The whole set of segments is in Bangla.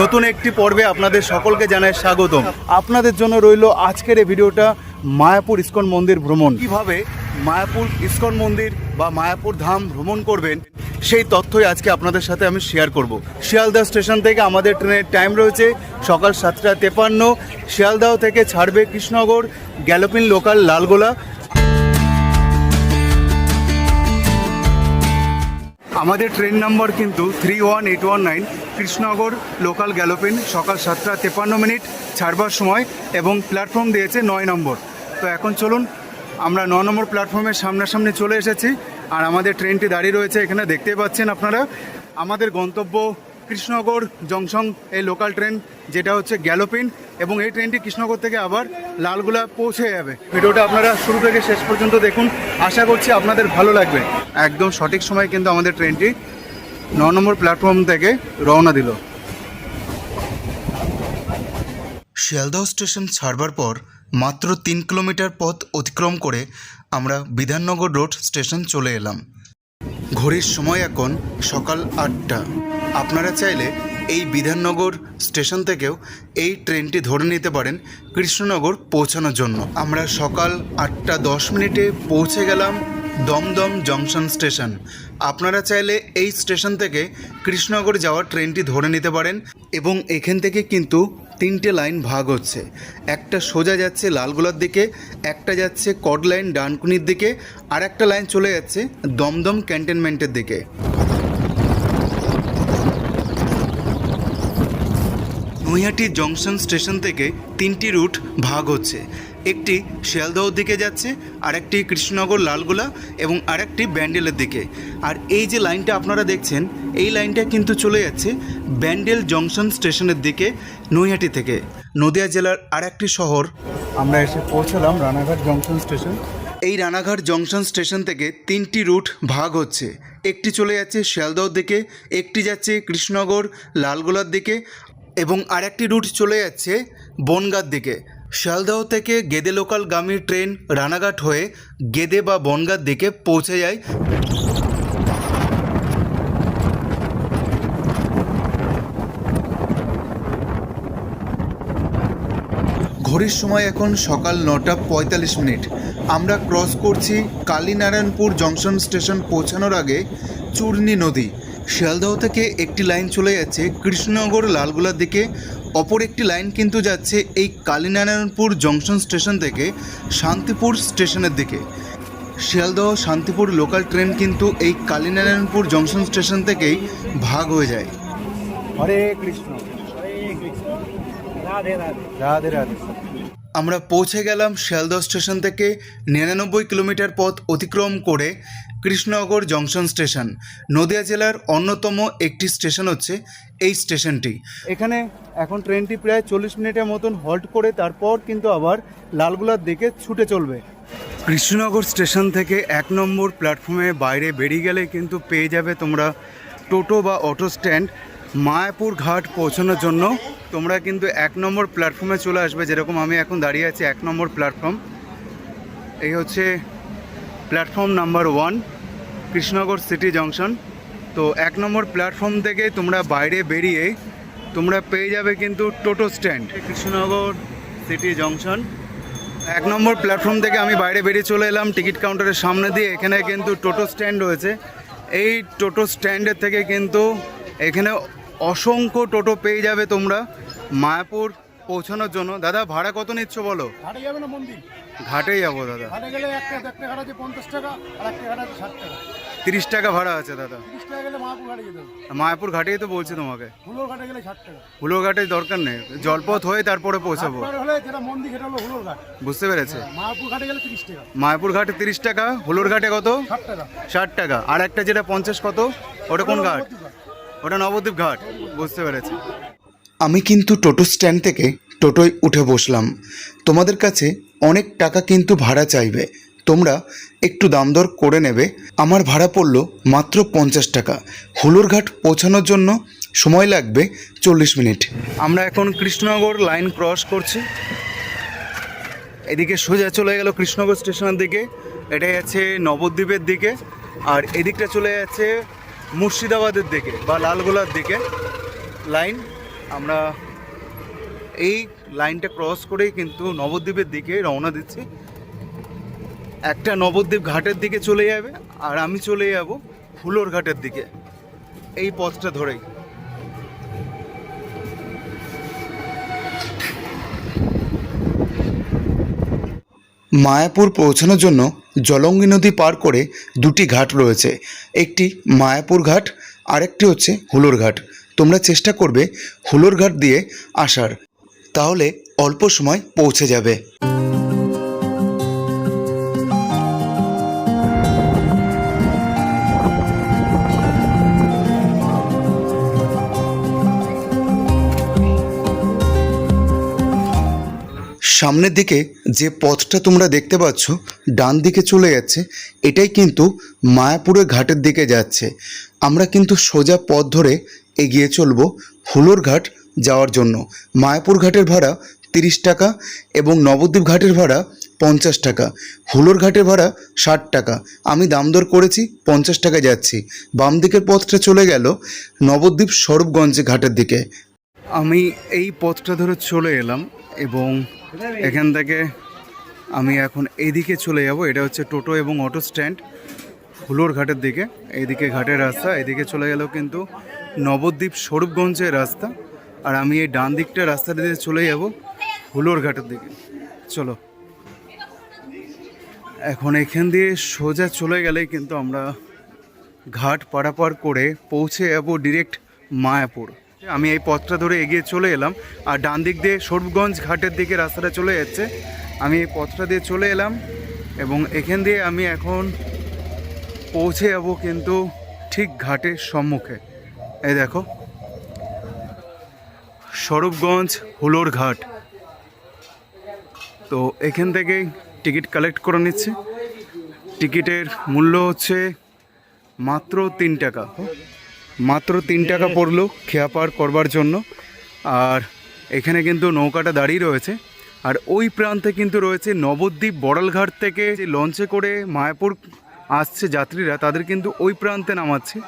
নতুন একটি পর্বে আপনাদের সকলকে জানাই স্বাগতম। আপনাদের জন্য রইল আজকের এই ভিডিওটা মায়াপুর ইস্কন মন্দির ভ্রমণ। কীভাবে মায়াপুর ইস্কন মন্দির বা মায়াপুর ধাম ভ্রমণ করবেন, সেই তথ্যই আজকে আপনাদের সাথে আমি শেয়ার করব। শিয়ালদা স্টেশন থেকে আমাদের ট্রেনের টাইম রয়েছে সকাল সাতটা তেপান্ন। শিয়ালদাহ থেকে ছাড়বে কৃষ্ণনগর গ্যালোপিন লোকাল লালগোলা। আমাদের ট্রেন নাম্বার কিন্তু three one eight one nine Krishnanagar local galloping সকাল সাতটা তেপান্ন মিনিট ছাড়বার সময় এবং প্ল্যাটফর্ম দিয়েছে নয় নম্বর। তো এখন চলুন, আমরা ন নম্বর প্ল্যাটফর্মের সামনাসামনি চলে এসেছি আর আমাদের ট্রেনটি দাঁড়িয়ে রয়েছে এখানে, দেখতেই পাচ্ছেন আপনারা। আমাদের গন্তব্য কৃষ্ণনগর জংশন, এই লোকাল ট্রেন যেটা হচ্ছে গ্যালোপিন এবং এই ট্রেনটি কৃষ্ণনগর থেকে আবার লালগুলা পৌঁছে যাবে। ভিডিওটা আপনারা শুরু থেকে শেষ পর্যন্ত দেখুন। আশা করছি আপনাদের ভালো লাগবে। একদম সঠিক সময় কিন্তু আমাদের ট্রেনটি ন নম্বর প্ল্যাটফর্ম থেকে রওনা দিল। শিয়ালদহ স্টেশন ছাড়বার পর মাত্র তিন কিলোমিটার পথ অতিক্রম করে আমরা বিধাননগর রোড স্টেশন চলে এলাম। ঘড়ির সময় এখন সকাল আটটা। আপনারা চাইলে এই বিধাননগর স্টেশন থেকেও এই ট্রেনটি ধরে নিতে পারেন কৃষ্ণনগর পৌঁছানোর জন্য। আমরা সকাল আটটা দশ মিনিটে পৌঁছে গেলাম দমদম জংশন স্টেশন। আপনারা চাইলে এই স্টেশন থেকে কৃষ্ণনগর যাওয়ার ট্রেনটি ধরে নিতে পারেন এবং এখান থেকে কিন্তু তিনটে লাইন ভাগ হচ্ছে। একটা সোজা যাচ্ছে লালগোলার দিকে, একটা যাচ্ছে কড লাইন ডানকুনির দিকে, আর একটা লাইন চলে যাচ্ছে দমদম ক্যান্টনমেন্টের দিকে। নৈহাটি জংশন স্টেশন থেকে তিনটি রুট ভাগ হচ্ছে। একটি শিয়ালদহর দিকে যাচ্ছে, আরেকটি কৃষ্ণনগর লালগোলা এবং আরেকটি ব্যান্ডেলের দিকে। আর এই যে লাইনটা আপনারা দেখছেন, এই লাইনটা কিন্তু চলে যাচ্ছে ব্যান্ডেল জংশন স্টেশনের দিকে, নৈহাটি থেকে। নদিয়া জেলার আরেকটি শহর। আমরা এসে পৌঁছালাম রানাঘাট জংশন স্টেশন। এই রানাঘাট জংশন স্টেশন থেকে তিনটি রুট ভাগ হচ্ছে। একটি চলে যাচ্ছে শিয়ালদহর দিকে, একটি যাচ্ছে কৃষ্ণনগর, লালগোলার দিকে এবং আরেকটি রুট চলে যাচ্ছে বনগাঁর দিকে। শিয়ালদহ থেকে গেদে লোকাল গামী ট্রেন রানাঘাট হয়ে গেদে বা বনগাঁর দিকে পৌঁছে যায়। ঘড়ির সময় এখন সকাল নটা পঁয়তাল্লিশ মিনিট। আমরা ক্রস করছি কালীনারায়ণপুর জংশন স্টেশন পৌঁছানোর আগে চূর্ণী নদী। শিয়ালদহ থেকে একটি লাইন চলে যাচ্ছে কৃষ্ণনগর লালগোলার দিকে। অপর একটি লাইন কিন্তু যাচ্ছে এই কালীনারায়ণপুর জংশন স্টেশন থেকে শান্তিপুর স্টেশনের দিকে। শিয়ালদহ শান্তিপুর লোকাল ট্রেন কিন্তু এই কালীনারায়ণপুর জংশন স্টেশন থেকেই ভাগ হয়ে যায়। হরে কৃষ্ণ। রাধে রাধে। রাধে রাধে। আমরা পৌঁছে গেলাম শিয়ালদহ স্টেশন থেকে নিরানব্বই কিলোমিটার পথ অতিক্রম করে কৃষ্ণনগর জংশন স্টেশন। নদিয়া জেলার অন্যতম একটি স্টেশন হচ্ছে এই স্টেশনটি। এখানে এখন ট্রেনটি প্রায় চল্লিশ মিনিটের মতন হল্ট করে তারপর কিন্তু আবার লালগুলার দিকে ছুটে চলবে। কৃষ্ণনগর স্টেশন থেকে এক নম্বর প্ল্যাটফর্মে বাইরে বেরিয়ে গেলে কিন্তু পেয়ে যাবে তোমরা টোটো বা অটো স্ট্যান্ড। মায়াপুর ঘাট পৌঁছানোর জন্য তোমরা কিন্তু এক নম্বর প্ল্যাটফর্মে চলে আসবে, যেরকম আমি এখন দাঁড়িয়ে আছি, এক নম্বর প্ল্যাটফর্ম এই হচ্ছে platform number one Krishnanagar city junction তো এক নম্বর প্ল্যাটফর্ম থেকে তোমরা বাইরে বেরিয়ে তোমরা পেয়ে যাবে কিন্তু টোটো স্ট্যান্ড। কৃষ্ণনগর সিটি জংশন এক নম্বর প্ল্যাটফর্ম থেকে আমি বাইরে বেরিয়ে চলে এলাম, টিকিট কাউন্টারের সামনে দিয়ে। এখানে কিন্তু টোটো স্ট্যান্ড রয়েছে। এই টোটো স্ট্যান্ডের থেকে কিন্তু এখানে অসংখ্য টোটো পেয়ে যাবে তোমরা মায়াপুর পৌঁছানোর জন্য। দাদা ভাড়া কত নিচ্ছ বলো? ঘাটে যাবে না মন্দির। ঘাটেই যাব দাদা। ঘাটে গেলে একটা একটা ঘাট আছে পঞ্চাশ টাকা আর একটা ঘাট আছে ষাট টাকা। তিরিশ টাকা ভাড়া আছে দাদা। তিরিশ টাকা গেলে মাহাপুর ঘাটে যেতে হবে। মায়াপুর ঘাটেই তো বলছি তোমাকে। হুলোর ঘাটে গেলে ষাট টাকা। হুলো ঘাটে দরকার নেই। জলপথ হয়ে তারপরে পৌঁছাবো। হলে যেটা মন্দির সেটা হলো হুলোর ঘাট। বুঝতে পেরেছে। মাহাপুর ঘাটে গেলে তিরিশ টাকা। মায়াপুর ঘাটে তিরিশ টাকা হুলোর ঘাটে কত? ষাট টাকা। ষাট টাকা। আর একটা যেটা পঞ্চাশ কত? ওটা কোন ঘাট। ওটা নবদ্বীপ ঘাট বুঝতে পেরেছি। আমি কিন্তু টোটো স্ট্যান্ড থেকে টোটোয় উঠে বসলাম। তোমাদের কাছে অনেক টাকা কিন্তু ভাড়া চাইবে। তোমরা একটু দাম দর করে নেবে। আমার ভাড়া পড়ল মাত্র পঞ্চাশ টাকা। হুলুরঘাট পৌঁছানোর জন্য সময় লাগবে চল্লিশ মিনিট। আমরা এখন কৃষ্ণনগর লাইন ক্রস করছি। এদিকে সোজা চলে গেল কৃষ্ণনগর স্টেশনের দিকে। এটাই আছে নবদ্বীপের দিকে। আর এদিকটা চলে যাচ্ছে মুর্শিদাবাদের দিকে বা লালগোলার দিকে লাইন, আমরা এই লাইনটা ক্রস করেই কিন্তু নবদ্বীপের দিকে রওনা দিচ্ছি। একটা নবদ্বীপ ঘাটের দিকে চলে যাবে আর আমি চলে যাব ফুলোর ঘাটের দিকে। এই পথটা ধরেই। মায়াপুর পৌঁছানোর জন্য জলঙ্গি নদী পার করে দুটি ঘাট রয়েছে। একটি মায়াপুর ঘাট, আরেকটি হচ্ছে হুলোর ঘাট। তোমরা চেষ্টা করবে হুলোর ঘাট দিয়ে আসার। তাহলে অল্প সময় পৌঁছে যাবে। সামনের দিকে যে পথটা তোমরা দেখতে পাচ্ছ, ডান দিকে চলে যাচ্ছে, এটাই কিন্তু মায়াপুরের ঘাটের দিকে যাচ্ছে। আমরা কিন্তু সোজা পথ ধরে এগিয়ে চলব হুলোর ঘাট যাওয়ার জন্য। মায়াপুর ঘাটের ভাড়া তিরিশ টাকা এবং নবদ্বীপ ঘাটের ভাড়া পঞ্চাশ টাকা। হুলোর ঘাটের ভাড়া ষাট টাকা। আমি দাম দর করেছি পঞ্চাশ টাকা যাচ্ছি। বাম দিকের পথটা চলে গেল নবদ্বীপ স্বরূপগঞ্জ ঘাটের দিকে। আমি এই পথটা ধরে চলে এলাম এবং এখান থেকে আমি এখন এইদিকে চলে যাব। এটা হচ্ছে টোটো এবং অটো স্ট্যান্ড হুলোর ঘাটের দিকে। এইদিকে ঘাটের রাস্তা, এদিকে চলে গেল কিন্তু নবদ্বীপ স্বরূপগঞ্জের রাস্তা। আর আমি এই ডান দিকটা রাস্তাটা দিয়ে চলে যাব হুলোর ঘাটের দিকে। চলো। এখন এখান দিয়ে সোজা চলে গেলে কিন্তু আমরা ঘাট পারাপার করে পৌঁছে যাব ডিরেক্ট মায়াপুর। আমি এই পথটা ধরে এগিয়ে চলে এলাম। আর ডান দিক দিয়ে স্বরূপগঞ্জ ঘাটের দিকে রাস্তাটা চলে যাচ্ছে। আমি এই পথটা দিয়ে চলে এলাম এবং এখান দিয়ে আমি এখন পৌঁছে যাব কিন্তু ঠিক ঘাটের সম্মুখে। এই দেখো। স্বরূপগঞ্জ হুলোর ঘাট। তো এখান থেকে টিকিট কালেক্ট করে নিচ্ছি। টিকিটের মূল্য হচ্ছে মাত্র তিন টাকা। মাত্র তিন টাকা পড়ল খেয়া পার করবার জন্য। আর এখানে কিন্তু নৌকাটা দাঁড়িয়ে রয়েছে। আর ওই প্রান্তে কিন্তু রয়েছে নবদ্বীপ বড়ালঘাট থেকে যে লঞ্চে করে মায়াপুর আসছে যাত্রীরা তাদের কিন্তু ওই প্রান্তে নামাচ্ছে।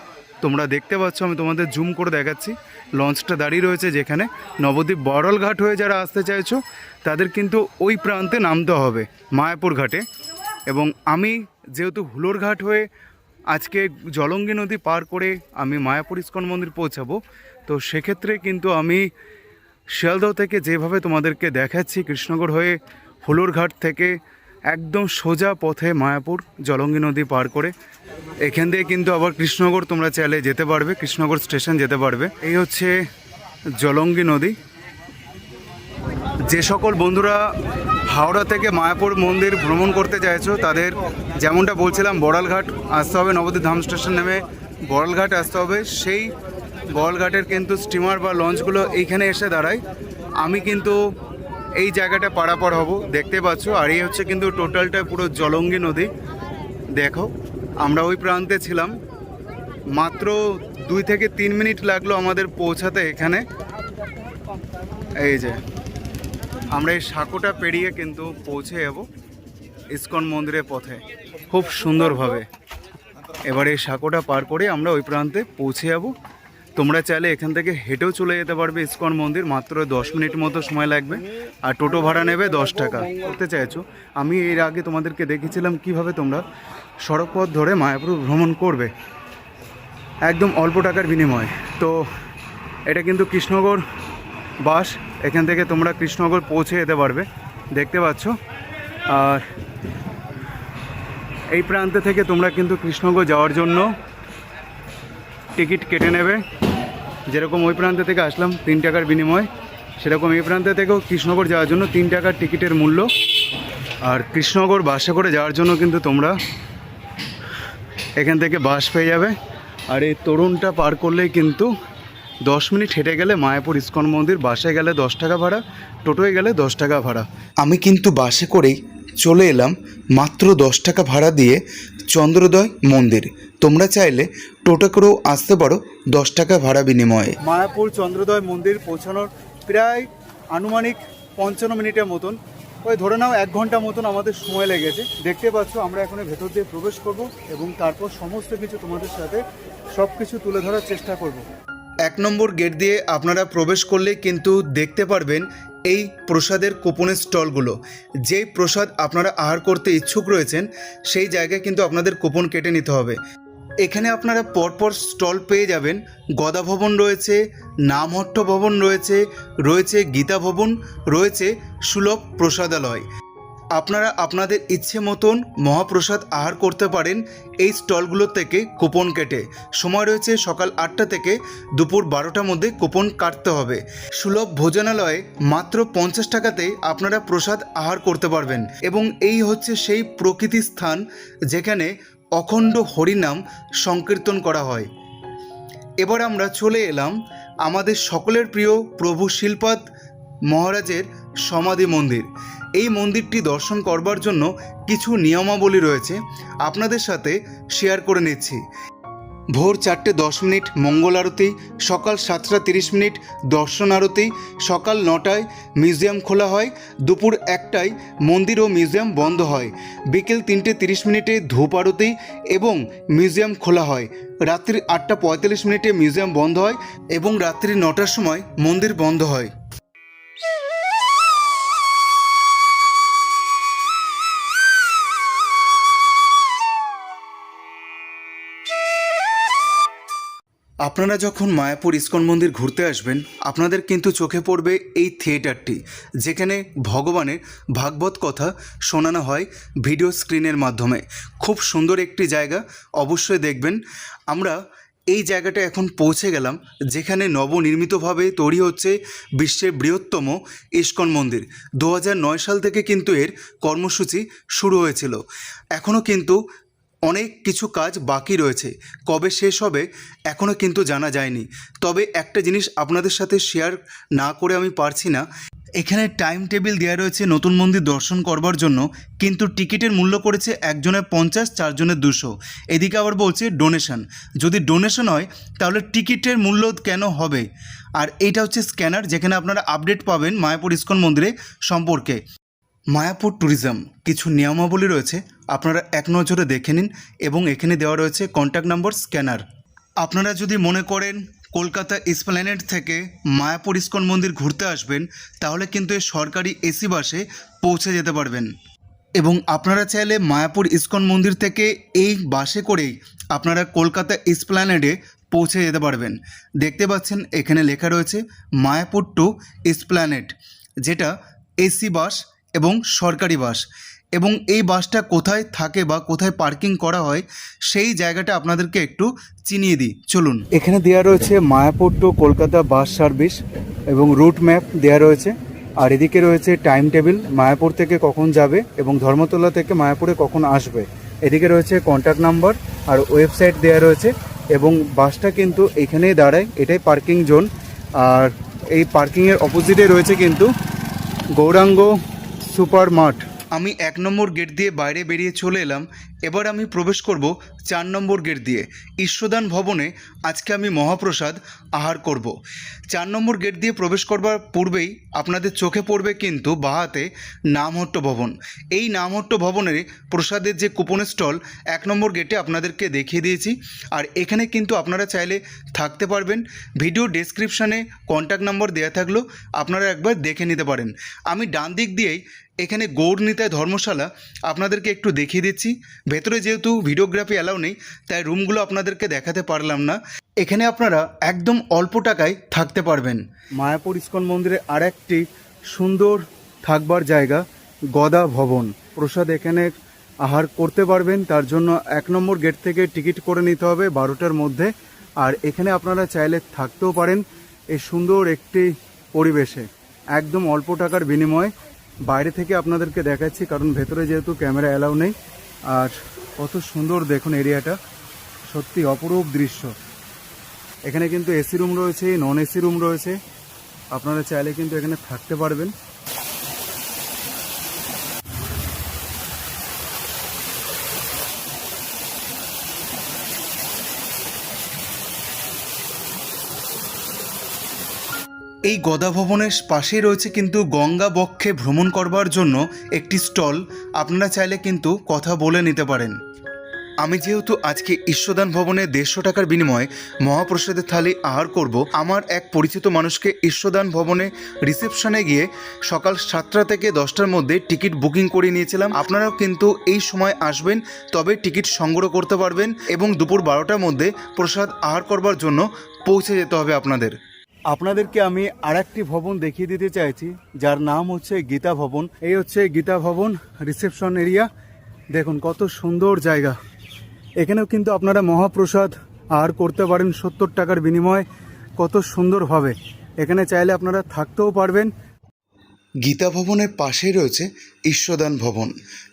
তোমরা দেখতে পাচ্ছ আমি তোমাদের জুম করে দেখাচ্ছি। লঞ্চটা দাঁড়িয়ে রয়েছে যেখানে নবদ্বীপ বড়ালঘাট হয়ে যারা আসতে চাইছো তাদের কিন্তু ওই প্রান্তে নামতে হবে মায়াপুর ঘাটে। এবং আমি যেহেতু হুলোর ঘাট হয়ে আজকে জলঙ্গি নদী পার করে আমি মায়াপুর ইস্কন মন্দির পৌঁছাবো। তো সেক্ষেত্রে কিন্তু আমি শিয়ালদহ থেকে যেভাবে তোমাদেরকে দেখাচ্ছি কৃষ্ণগড় হয়ে হুলোর ঘাট থেকে একদম সোজা পথে মায়াপুর জলঙ্গি নদী পার করে। এখান দিয়ে কিন্তু আবার কৃষ্ণগড় তোমরা চাইলে যেতে পারবে কৃষ্ণগড় স্টেশন যেতে পারবে। এই হচ্ছে জলঙ্গি নদী। যে সকল বন্ধুরা হাওড়া থেকে মায়াপুর মন্দির ভ্রমণ করতে চাইছো, তাদের যেমনটা বলছিলাম, বড়ালঘাট আসতে হবে, নবদ্বীপ ধাম স্টেশন নেমে বড়ালঘাট আসতে হবে। সেই বড়ালঘাটের কিন্তু স্টিমার বা লঞ্চগুলো এইখানে এসে দাঁড়ায়। আমি কিন্তু এই জায়গাটা পারাপার হব, দেখতে পাচ্ছ, আর এই হচ্ছে কিন্তু টোটালটা পুরো জলঙ্গি নদী। দেখো, আমরা ওই প্রান্তে ছিলাম। মাত্র দুই থেকে তিন মিনিট লাগল আমাদের পৌঁছাতে এখানে। এই যে আমরা এই সাঁকোটা পেরিয়ে কিন্তু পৌঁছে যাব ইসকন মন্দিরের পথে। খুব সুন্দরভাবে। এবার এই সাঁকোটা পার করে আমরা ওই প্রান্তে পৌঁছে যাব। তোমরা চাইলে এখান থেকে হেঁটেও চলে যেতে পারবে ইসকন মন্দির, মাত্র দশ মিনিট মতো সময় লাগবে। আর টোটো ভাড়া নেবে দশ টাকা। করতে চাইছো? আমি এর আগে তোমাদেরকে দেখেছিলাম কীভাবে তোমরা সড়ক পথ ধরে মায়াপুর ভ্রমণ করবে। একদম অল্প টাকার বিনিময়। তো এটা কিন্তু কৃষ্ণগড় বাস, এখান থেকে তোমরা কৃষ্ণনগর পৌঁছে যেতে পারবে। দেখতে পাচ্ছ? আর এই প্রান্তে থেকে তোমরা কিন্তু কৃষ্ণনগর যাওয়ার জন্য টিকিট কেটে নেবে। যেরকম ওই প্রান্তে থেকে আসলাম, তিন টাকার বিনিময়। সেরকম এই প্রান্তে থেকেও কৃষ্ণনগর যাওয়ার জন্য তিন টাকার টিকিটের মূল্য। আর কৃষ্ণনগর বাসে করে যাওয়ার জন্য কিন্তু তোমরা এখান থেকে বাস পেয়ে যাবে। আর এই তরুণটা পার করলেই কিন্তু দশ মিনিট হেঁটে গেলে মায়াপুর ইস্কন মন্দির, বাসে গেলে দশ টাকা ভাড়া, টোটোয় গেলে দশ টাকা ভাড়া। আমি কিন্তু বাসে করেই চলে এলাম মাত্র দশ টাকা ভাড়া দিয়ে চন্দ্রোদয় মন্দির। তোমরা চাইলে টোটো করেও আসতে পারো দশ টাকা ভাড়া বিনিময়ে। মায়াপুর চন্দ্রোদয় মন্দির পৌঁছানোর প্রায় আনুমানিক পঞ্চান্ন মিনিটের মতন। ওই ধরে নাও এক ঘণ্টা মতন আমাদের সময় লেগেছে। দেখতে পাচ্ছ আমরা এখন ভেতর দিয়ে প্রবেশ করব এবং তারপর সমস্ত কিছু তোমাদের সাথে সব কিছু তুলে ধরার চেষ্টা করব। এক নম্বর গেট দিয়ে আপনারা প্রবেশ করলে কিন্তু দেখতে পারবেন এই প্রসাদের কুপনের স্টলগুলো। যেই প্রসাদ আপনারা আহার করতে ইচ্ছুক রয়েছেন, সেই জায়গায় কিন্তু আপনাদের কুপন কেটে নিতে হবে। এখানে আপনারা পরপর স্টল পেয়ে যাবেন। গদা ভবন রয়েছে, নামহট্ট ভবন রয়েছে রয়েছে গীতা ভবন, রয়েছে সুলভ প্রসাদালয়। আপনারা আপনাদের ইচ্ছে মতন মহাপ্রসাদ আহার করতে পারেন এই স্টলগুলো থেকে কুপন কেটে। সময় রয়েছে সকাল আটটা থেকে দুপুর বারোটার মধ্যে কুপন কাটতে হবে। সুলভ ভোজনালয়ে মাত্র পঞ্চাশ টাকাতেই আপনারা প্রসাদ আহার করতে পারবেন এবং এই হচ্ছে সেই প্রকৃতি স্থান যেখানে অখণ্ড হরিনাম সংকীর্তন করা হয়। এবার আমরা চলে এলাম আমাদের সকলের প্রিয় প্রভু শিলপাদ মহারাজের সমাধি মন্দির। এই মন্দিরটি দর্শন করবার জন্য কিছু নিয়মাবলী রয়েছে। আপনাদের সাথে শেয়ার করে নিচ্ছি। ভোর চারটে দশ মিনিট মঙ্গল আরতি, সকাল সাতটা তিরিশ মিনিট দর্শন আরতি, সকাল নটায় মিউজিয়াম খোলা হয়, দুপুর একটায় মন্দির ও মিউজিয়াম বন্ধ হয়, বিকেল তিনটে তিরিশ মিনিটে ধূপ আরতি এবং মিউজিয়াম খোলা হয়, রাত্রি আটটা পঁয়তাল্লিশ মিনিটে মিউজিয়াম বন্ধ হয় এবং রাত্রি নটার সময় মন্দির বন্ধ হয়। আপনারা যখন মায়াপুর ইস্কন মন্দির ঘুরতে আসবেন, আপনাদের কিন্তু চোখে পড়বে এই থিয়েটারটি, যেখানে ভগবানের ভাগবত কথা শোনানো হয় ভিডিও স্ক্রিনের মাধ্যমে। খুব সুন্দর একটি জায়গা, অবশ্যই দেখবেন। আমরা এই জায়গাটা এখন পৌঁছে গেলাম, যেখানে নবনির্মিতভাবে তৈরি হচ্ছে বিশ্বের বৃহত্তম ইস্কন মন্দির। দু সাল থেকে কিন্তু এর কর্মসূচি শুরু হয়েছিল। এখনও কিন্তু অনেক কিছু কাজ বাকি রয়েছে। কবে শেষ হবে এখনও কিন্তু জানা যায়নি। তবে একটা জিনিস আপনাদের সাথে শেয়ার না করে আমি পারছি না। এখানে টাইম টেবিল দেওয়া রয়েছে নতুন মন্দির দর্শন করবার জন্য, কিন্তু টিকিটের মূল্য করেছে একজনের পঞ্চাশ, চারজনের দুশো। এদিকে আবার বলছে ডোনেশন যদি ডোনেশন হয়, তাহলে টিকিটের মূল্য কেন হবে? আর এইটা হচ্ছে স্ক্যানার যেখানে আপনারা আপডেট পাবেন মায়াপুর ইস্কন মন্দিরে সম্পর্কে। মায়াপুর ট্যুরিজম কিছু নিয়মাবলী রয়েছে। আপনারা এক নজরে দেখে নিন এবং এখানে দেওয়া রয়েছে কন্ট্যাক্ট নম্বর স্ক্যানার আপনারা যদি মনে করেন কলকাতা ইসপ্ল্যানেড থেকে মায়াপুর ইস্কন মন্দির ঘুরতে আসবেন, তাহলে কিন্তু এই সরকারি এসি বাসে পৌঁছে যেতে পারবেন। এবং আপনারা চাইলে মায়াপুর ইস্কন মন্দির থেকে এই বাসে করেই আপনারা কলকাতা ইসপ্ল্যানেডে পৌঁছে যেতে পারবেন। দেখতে পাচ্ছেন, এখানে লেখা রয়েছে মায়াপুর টু ইসপ্ল্যানেড যেটা এসি বাস এবং সরকারি বাস। এবং এই বাসটা কোথায় থাকে বা কোথায় পার্কিং করা হয়, সেই জায়গাটা আপনাদেরকে একটু চিনিয়ে দিই। চলুন। এখানে দেওয়া রয়েছে Mayapur to Kolkata bus service এবং রুট ম্যাপ দেওয়া রয়েছে। আর এদিকে রয়েছে টাইম টেবিল মায়াপুর থেকে কখন যাবে এবং ধর্মতলা থেকে মায়াপুরে কখন আসবে। এদিকে রয়েছে কন্ট্যাক্ট নাম্বার আর ওয়েবসাইট দেওয়া রয়েছে এবং বাসটা কিন্তু এখানেই দাঁড়ায়, এটাই পার্কিং জোন আর এই পার্কিংয়ের অপোজিটে রয়েছে কিন্তু গৌরাঙ্গ সুপার মার্ট আমি এক নম্বর গেট দিয়ে বাইরে বেরিয়ে চলে এলাম। এবার আমি প্রবেশ করব চার নম্বর গেট দিয়ে ঈশ্বরদান ভবনে আজকে আমি মহাপ্রসাদ আহার করব। চার নম্বর গেট দিয়ে প্রবেশ করবার পূর্বেই আপনাদের চোখে পড়বে কিন্তু বাহাতে নামহট্ট ভবন। এই নামহট্ট ভবনের প্রসাদের যে কুপনের স্টল, এক নম্বর গেটে আপনাদেরকে দেখিয়ে দিয়েছি। আর এখানে কিন্তু আপনারা চাইলে থাকতে পারবেন। ভিডিও ডেসক্রিপশানে কন্ট্যাক্ট নম্বর দেওয়া থাকলেও আপনারা একবার দেখে নিতে পারেন। আমি ডান দিক দিয়েই এখানে গৌরনীতায় ধর্মশালা আপনাদেরকে একটু দেখিয়ে দিচ্ছি। ভেতরে যেহেতু ভিডিওগ্রাফি অ্যালাউ নেই, তাই রুমগুলো আপনাদেরকে দেখাতে পারলাম না। এখানে আপনারা একদম অল্প টাকায় থাকতে পারবেন। মায়াপুর ইস্কন মন্দিরে আর একটি সুন্দর থাকবার জায়গা, গদা ভবন। প্রসাদ এখানে আহার করতে পারবেন, তার জন্য এক নম্বর গেট থেকে টিকিট করে নিতে হবে বারোটার মধ্যে। আর এখানে আপনারা চাইলে থাকতেও পারেন এই সুন্দর একটি পরিবেশে। একদম অল্প টাকার বিনিময়ে। বাইরে থেকে আপনাদেরকে দেখাচ্ছি, কারণ ভেতরে যেহেতু ক্যামেরা অ্যালাউ নেই। আর কত সুন্দর দেখুন এরিয়াটা। সত্যি অপরূপ দৃশ্য। এখানে কিন্তু এসি রুম রয়েছে নন এসি রুম রয়েছে। আপনারা চাইলে কিন্তু এখানে থাকতে পারবেন। এই গদা ভবনের পাশেই রয়েছে কিন্তু গঙ্গা বক্ষে ভ্রমণ করবার জন্য একটি স্টল। আপনারা চাইলে কিন্তু কথা বলে নিতে পারেন। আমি যেহেতু আজকে ঈশ্বদান ভবনে দেড়শো টাকার বিনিময়ে মহাপ্রসাদের থালি আহার করব, আমার এক পরিচিত মানুষকে ঈশ্বদান ভবনে রিসেপশনে গিয়ে সকাল সাতটা থেকে দশটার মধ্যে টিকিট বুকিং করে নিয়েছিলাম। আপনারাও কিন্তু এই সময় আসবেন, তবে টিকিট সংগ্রহ করতে পারবেন এবং দুপুর বারোটার মধ্যে প্রসাদ আহার করবার জন্য পৌঁছে যেতে হবে আপনাদের। আপনাদেরকে আমি আর একটি ভবন দেখিয়ে দিতে চাইছি, যার নাম হচ্ছে গীতা ভবন। এই হচ্ছে গীতা ভবন রিসেপশন এরিয়া। দেখুন, কত সুন্দর জায়গা। এখানেও কিন্তু আপনারা মহাপ্রসাদ আর করতে পারেন সত্তর টাকার বিনিময়ে। কত সুন্দরভাবে এখানে চাইলে আপনারা থাকতেও পারবেন। গীতা ভবনের পাশেই রয়েছে ঈশ্বদান ভবন।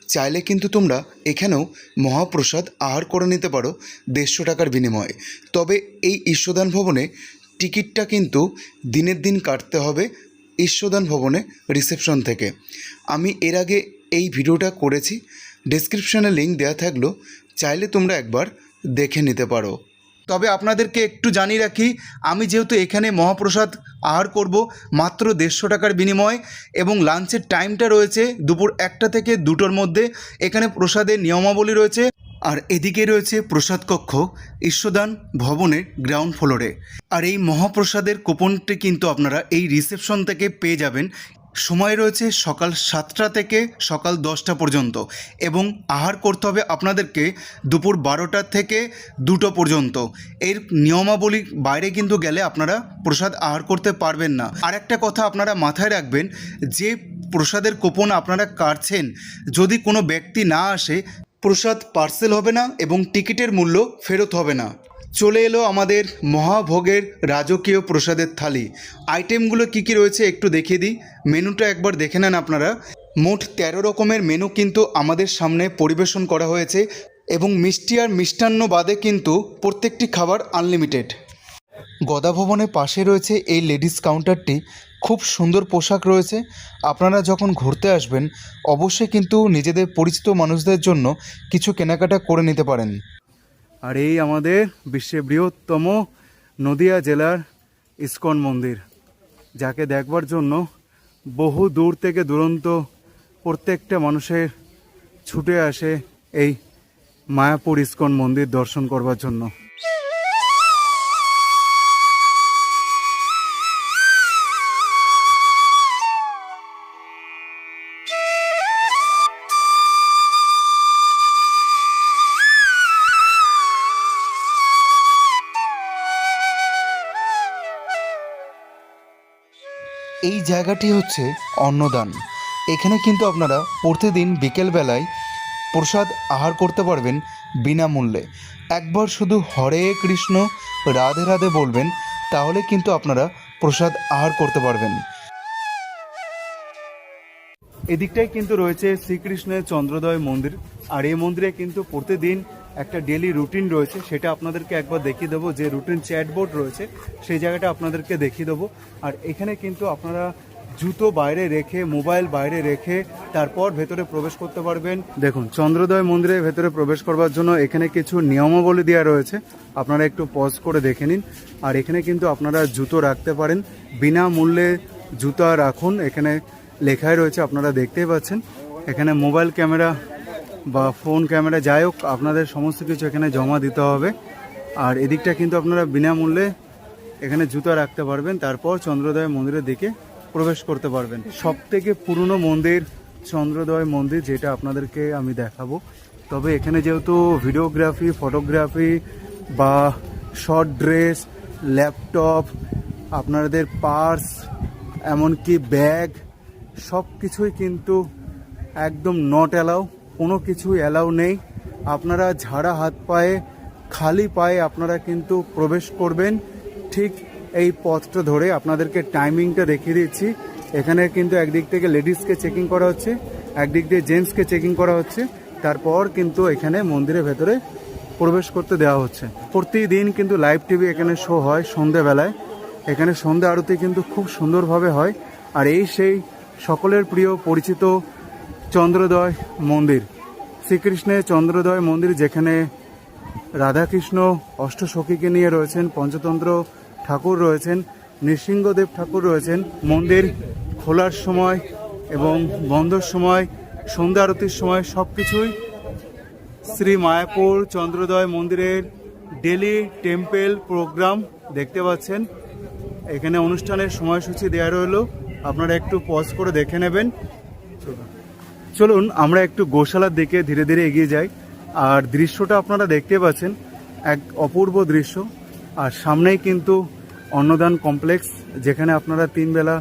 চাইলে কিন্তু তোমরা এখানেও মহাপ্রসাদ আহার করে নিতে পারো দেড়শো টাকার বিনিময়ে। তবে এই ঈশ্বদান ভবনে টিকিটটা কিন্তু দিনের দিন কাটতে হবে ঈশ্বদান ভবনে রিসেপশন থেকে। আমি এর আগে এই ভিডিওটা করেছি ডেসক্রিপশনে লিঙ্ক দেওয়া থাকল, চাইলে তোমরা একবার দেখে নিতে পারো। তবে আপনাদেরকে একটু জানিয়ে রাখি, আমি যেহেতু এখানে মহাপ্রসাদ আহার করব মাত্র দেড়শো টাকার বিনিময়ে এবং লাঞ্চের টাইমটা রয়েছে দুপুর একটা থেকে দুটোর মধ্যে। এখানে প্রসাদের নিয়মাবলী রয়েছে আর এদিকে রয়েছে প্রসাদ কক্ষ ঈশ্বদান ভবনের গ্রাউন্ড ফ্লোরে আর এই মহাপ্রসাদের কুপনটি কিন্তু আপনারা এই রিসেপশন থেকে পেয়ে যাবেন। সময় রয়েছে সকাল সাতটা থেকে সকাল দশটা পর্যন্ত এবং আহার করতে হবে আপনাদেরকে দুপুর বারোটা থেকে দুটো পর্যন্ত। এর নিয়মাবলী বাইরে কিন্তু গেলে আপনারা প্রসাদ আহার করতে পারবেন না। আর একটা কথা আপনারা মাথায় রাখবেন, যে প্রসাদের কুপন আপনারা কাটছেন, যদি কোনো ব্যক্তি না আসে প্রসাদ পার্সেল হবে না এবং টিকিটের মূল্য ফেরত হবে না। চলে এলো আমাদের মহাভোগের রাজকীয় প্রসাদের থালি। আইটেমগুলো কী কী রয়েছে একটু দেখিয়ে দিই। মেনুটা একবার দেখে নেন আপনারা। মোট তেরো রকমের মেনু কিন্তু আমাদের সামনে পরিবেশন করা হয়েছে এবং মিষ্টি আর মিষ্টান্ন বাদে কিন্তু প্রত্যেকটি খাবার আনলিমিটেড গদা ভবনের পাশে রয়েছে এই লেডিস কাউন্টারটি। খুব সুন্দর পোশাক রয়েছে। আপনারা যখন ঘুরতে আসবেন, অবশ্যই কিন্তু নিজেদের পরিচিত মানুষদের জন্য কিছু কেনাকাটা করে নিতে পারেন। আর এই আমাদের বিশ্বের বৃহত্তম নদিয়া জেলার ইস্কন মন্দির, যাকে দেখবার জন্য বহু দূর থেকে দুরন্ত প্রত্যেকটা মানুষের ছুটে আসে এই মায়াপুর ইস্কন মন্দির দর্শন করবার জন্য। এই জায়গাটি হচ্ছে অন্নদান। এখানে কিন্তু আপনারা প্রতিদিন বিকেলবেলায় প্রসাদ আহার করতে পারবেন বিনামূল্যে। একবার শুধু হরে কৃষ্ণ, রাধে রাধে বলবেন, তাহলে কিন্তু আপনারা প্রসাদ আহার করতে পারবেন। এদিকটাই কিন্তু রয়েছে শ্রীকৃষ্ণের চন্দ্রোদয় মন্দির। আর এই মন্দিরে কিন্তু প্রতিদিন একটা ডেলি রুটিন রয়েছে, সেটা আপনাদেরকে একবার দেখিয়ে দেবো। যে রুটিন চ্যাটবোর্ড রয়েছে, সেই জায়গাটা আপনাদেরকে দেখিয়ে দেবো। আর এখানে কিন্তু আপনারা জুতো বাইরে রেখে মোবাইল বাইরে রেখে, তারপর ভেতরে প্রবেশ করতে পারবেন। দেখুন, চন্দ্রোদয় মন্দিরের ভেতরে প্রবেশ করবার জন্য এখানে কিছু নিয়মাবলী দেওয়া রয়েছে। আপনারা একটু পজ করে দেখে নিন। আর এখানে কিন্তু আপনারা জুতো রাখতে পারেন। বিনামূল্যে জুতা রাখুন। এখানে লেখাই রয়েছে, আপনারা দেখতেই পাচ্ছেন। এখানে মোবাইল ক্যামেরা বা ফোন, ক্যামেরা, যাই হোক, আপনাদের সমস্ত কিছু এখানে জমা দিতে হবে। আর এদিকটা কিন্তু আপনারা বিনামূল্যে এখানে জুতা রাখতে পারবেন, তারপর চন্দ্রোদয় মন্দিরের দিকে প্রবেশ করতে পারবেন। সব থেকে পুরনো মন্দির চন্দ্রোদয় মন্দির, যেটা আপনাদেরকে আমি দেখাবো। তবে এখানে যেহেতু ভিডিওগ্রাফি, ফটোগ্রাফি বা শর্ট ড্রেস, ল্যাপটপ, আপনাদের পার্স, এমনকি ব্যাগ সব কিছুই কিন্তু একদম নট অ্যালাউ কোনো কিছুই অ্যালাউ নেই। আপনারা ঝাড়া হাত পায়ে, খালি পায়ে আপনারা কিন্তু প্রবেশ করবেন। ঠিক এই পথটা ধরে আপনাদেরকে টাইমিংটা দেখিয়ে দিচ্ছি। এখানে কিন্তু একদিক থেকে লেডিসকে চেকিং করা হচ্ছে, একদিক দিয়ে জেন্টসকে চেকিং করা হচ্ছে। তারপর কিন্তু এখানে মন্দিরের ভেতরে প্রবেশ করতে দেওয়া হচ্ছে। প্রতিদিন কিন্তু লাইভ টিভি এখানে শো হয় সন্ধেবেলায়। এখানে সন্ধ্যা আরতি কিন্তু খুব সুন্দরভাবে হয়। আর এই সেই সকলের প্রিয়, পরিচিত চন্দ্রোদয় মন্দির। শ্রীকৃষ্ণের চন্দ্রোদয় মন্দির যেখানে রাধাকৃষ্ণ অষ্টসখীকে নিয়ে রয়েছেন, পঞ্চতন্ত্র ঠাকুর রয়েছেন, নৃসিংহদেব ঠাকুর রয়েছেন। মন্দির খোলার সময় এবং বন্ধর সময়, সন্ধ্যা আরতির সময় সব কিছুই শ্রী মায়াপুর চন্দ্রোদয় মন্দিরের ডেলি টেম্পেল প্রোগ্রাম দেখতে পাচ্ছেন। এখানে অনুষ্ঠানের সময়সূচি দেওয়া রইল। আপনারা একটু পজ করে দেখে নেবেন। চলুন, আমরা একটু গোশালার দিকে ধীরে ধীরে এগিয়ে যাই। আর দৃশ্যটা আপনারা দেখতে পাচ্ছেন, এক অপূর্ব দৃশ্য। আর সামনেই কিন্তু অন্নদান কমপ্লেক্স, যেখানে আপনারা তিন বেলা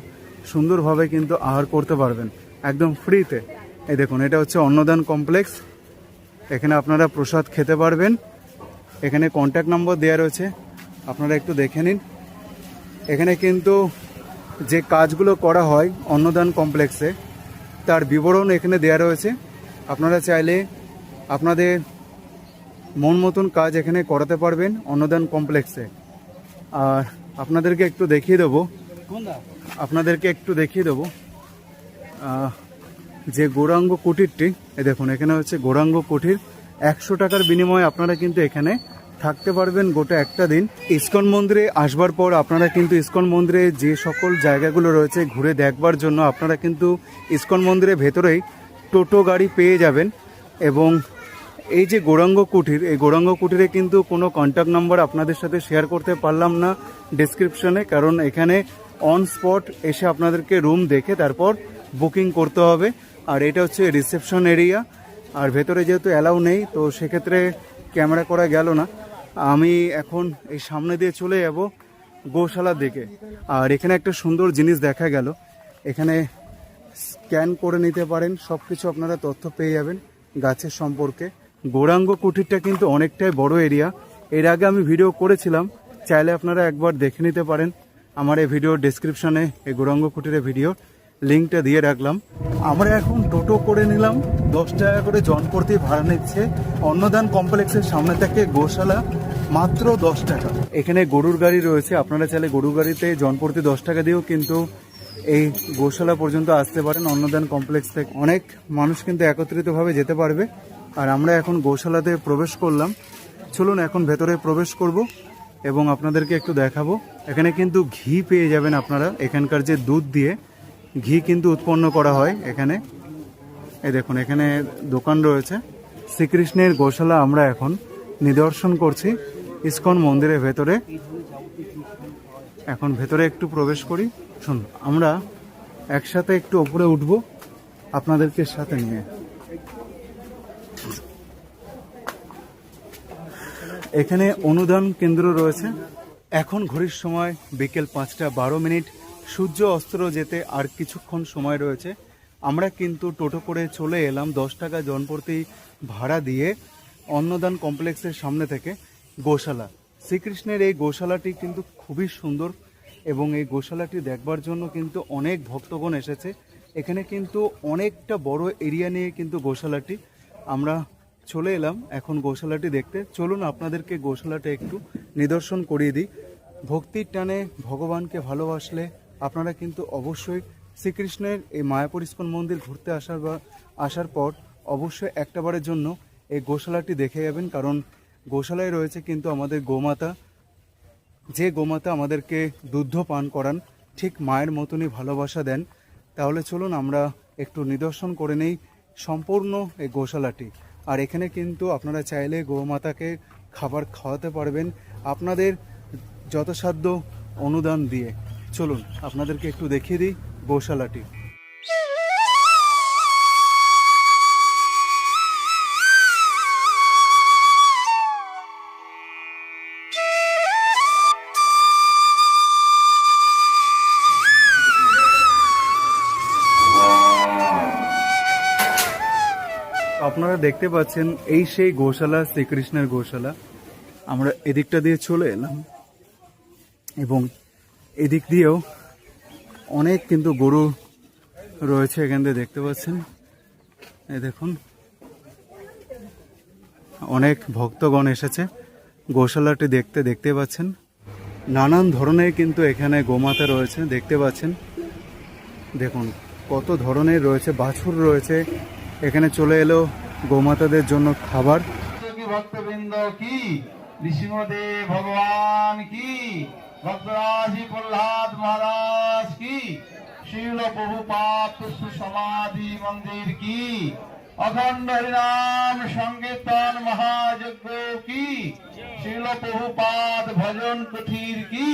সুন্দরভাবে কিন্তু আহার করতে পারবেন, একদম ফ্রিতে। এই দেখুন, এটা হচ্ছে অন্নদান কমপ্লেক্স। এখানে আপনারা প্রসাদ খেতে পারবেন। এখানে কন্ট্যাক্ট নম্বর দেওয়া রয়েছে, আপনারা একটু দেখে নিন। এখানে কিন্তু যে কাজগুলো করা হয় অন্নদান কমপ্লেক্সে তার বিবরণ এখানে দেওয়া রয়েছে। আপনারা চাইলে আপনাদের মন মতন কাজ এখানে করাতে পারবেন অন্নদান কমপ্লেক্সে। আর আপনাদেরকে একটু দেখিয়ে দেবো। আপনাদেরকে একটু দেখিয়ে দেবো। যে গৌরাঙ্গ কুটিরটি এ দেখুন এখানে হচ্ছে গৌরাঙ্গ কুটির। একশো টাকার বিনিময়ে আপনারা কিন্তু এখানে থাকতে পারবেন গোটা একটা দিন। ইসকন মন্দিরে আসবার পর আপনারা কিন্তু ইস্কন মন্দিরে যে সকল জায়গাগুলো রয়েছে ঘুরে দেখবার জন্য আপনারা কিন্তু ইসকন মন্দিরের ভেতরেই টোটো গাড়ি পেয়ে যাবেন এবং এই যে গৌরাঙ্গ কুটির, এই গৌরাঙ্গ কুটিরে কিন্তু কোনো কন্ট্যাক্ট নাম্বার আপনাদের সাথে শেয়ার করতে পারলাম না ডিসক্রিপশনে কারণ এখানে অন স্পট এসে আপনাদেরকে রুম দেখে তারপর বুকিং করতে হবে। আর এটা হচ্ছে রিসেপশন এরিয়া আর ভেতরে যেহেতু অ্যালাউ নেই, তো সেক্ষেত্রে ক্যামেরা করা গেল না। আমি এখন এই সামনে দিয়ে চলে যাব গোশালার দিকে। আর এখানে একটা সুন্দর জিনিস দেখা গেল। এখানে স্ক্যান করে নিতে পারেন সব কিছু আপনারা তথ্য পেয়ে যাবেন গাছের সম্পর্কে। গৌরাঙ্গ কুটিরটা কিন্তু অনেকটাই বড় এরিয়া। এর আগে আমি ভিডিও করেছিলাম, চাইলে আপনারা একবার দেখে নিতে পারেন। আমার এই ভিডিও ডেসক্রিপশনে এই গৌরাঙ্গ কুটিরের ভিডিও। লিঙ্কটা দিয়ে রাখলাম। আমরা এখন টোটো করে নিলাম। দশ টাকা করে জন জনপ্রতি ভাড়া নিচ্ছে। অন্নদান কমপ্লেক্সের সামনে থেকে গোশালা, মাত্র দশ টাকা। এখানে গরুর গাড়ি রয়েছে। আপনারা চাইলে গরুর গাড়িতে জন জনপ্রতি দশ টাকা দিয়েও কিন্তু এই গোশালা পর্যন্ত আসতে পারেন। অন্নদান কমপ্লেক্স থেকে অনেক মানুষ কিন্তু একত্রিতভাবে যেতে পারবে। আর আমরা এখন গোশালাতে প্রবেশ করলাম। চলুন এখন ভেতরে প্রবেশ করব এবং আপনাদেরকে একটু দেখাবো। এখানে কিন্তু ঘি পেয়ে যাবেন আপনারা। এখানকার যে দুধ দিয়ে ঘি কিন্তু উৎপন্ন করা হয় এখানে। এই দেখুন, এখানে দোকান রয়েছে। শ্রীকৃষ্ণের গোশালা আমরা এখন নিদর্শন করছি ইস্কন মন্দিরের ভেতরে। এখন ভেতরে একটু প্রবেশ করি। শুন আমরা একসাথে একটু উপরে উঠব আপনাদেরকে সাথে নিয়ে। এখানে অনুদান কেন্দ্র রয়েছে। এখন ঘড়ির সময় বিকেল পাঁচটা বারো মিনিট। সূর্য অস্ত্র যেতে আর কিছুক্ষণ সময় রয়েছে। আমরা কিন্তু টোটো করে চলে এলাম দশ টাকা জনপ্রতি ভাড়া দিয়ে অন্নদান কমপ্লেক্সের সামনে থেকে গোশালা। শ্রীকৃষ্ণের এই গোশালাটি কিন্তু খুবই সুন্দর এবং এই গোশালাটি দেখবার জন্য কিন্তু অনেক ভক্তগণ এসেছে। এখানে কিন্তু অনেকটা বড় এরিয়া নিয়ে কিন্তু গোশালাটি। আমরা চলে এলাম এখন গোশালাটি দেখতে। চলুন আপনাদেরকে গোশালাটা একটু নিদর্শন করিয়ে দিই। ভক্তির টানে ভগবানকে ভালোবাসলে আপনারা কিন্তু অবশ্যই শ্রীকৃষ্ণের এই মায়াপুর ইস্কন মন্দির ঘুরতে আসার বা আসার পর অবশ্যই একটাবারের জন্য এই গোশালাটি দেখে যাবেন। কারণ গোশালায় রয়েছে কিন্তু আমাদের গোমাতা। যে গোমাতা আমাদেরকে দুগ্ধ পান করান, ঠিক মায়ের মতনই ভালোবাসা দেন। তাহলে চলুন আমরা একটু নিদর্শন করে নেই সম্পূর্ণ এই গোশালাটি। আর এখানে কিন্তু আপনারা চাইলে গোমাতাকে খাবার খাওয়াতে পারবেন। আপনাদের যথাসাধ্য অনুদান দিয়ে। চলুন, আপনাদেরকে একটু দেখিয়ে দিই গোশালাটি আপনারা দেখতে পাচ্ছেন, এই সেই গোশালা, শ্রীকৃষ্ণের গোশালা। আমরা এদিকটা দিয়ে চলে এলাম। এবং এদিক দিয়েও অনেক কিন্তু গরু রয়েছে এখান দিয়ে দেখতে পাচ্ছেন। এই দেখুন। অনেক ভক্তগণ এসেছে। গোশালাটি দেখতে দেখতে পাচ্ছেন। নানান ধরনের কিন্তু এখানে গোমাতা রয়েছে, দেখতে পাচ্ছেন। দেখুন, কত ধরনের রয়েছে, বাছুর রয়েছে। এখানে চলে এলো গোমাতাদের জন্য খাবার। ভক্তবৃন্দ কি? ভগবান কি? ভক্তরাশি প্রহ্লাদ মহারাজ কি? শিল বহুপাপ সমাধি মন্দির কি? অখণ্ড হরিনাম সংকীর্তন মহাযজ্ঞ কি? শিল বহুপাত ভজন কুঠির কি?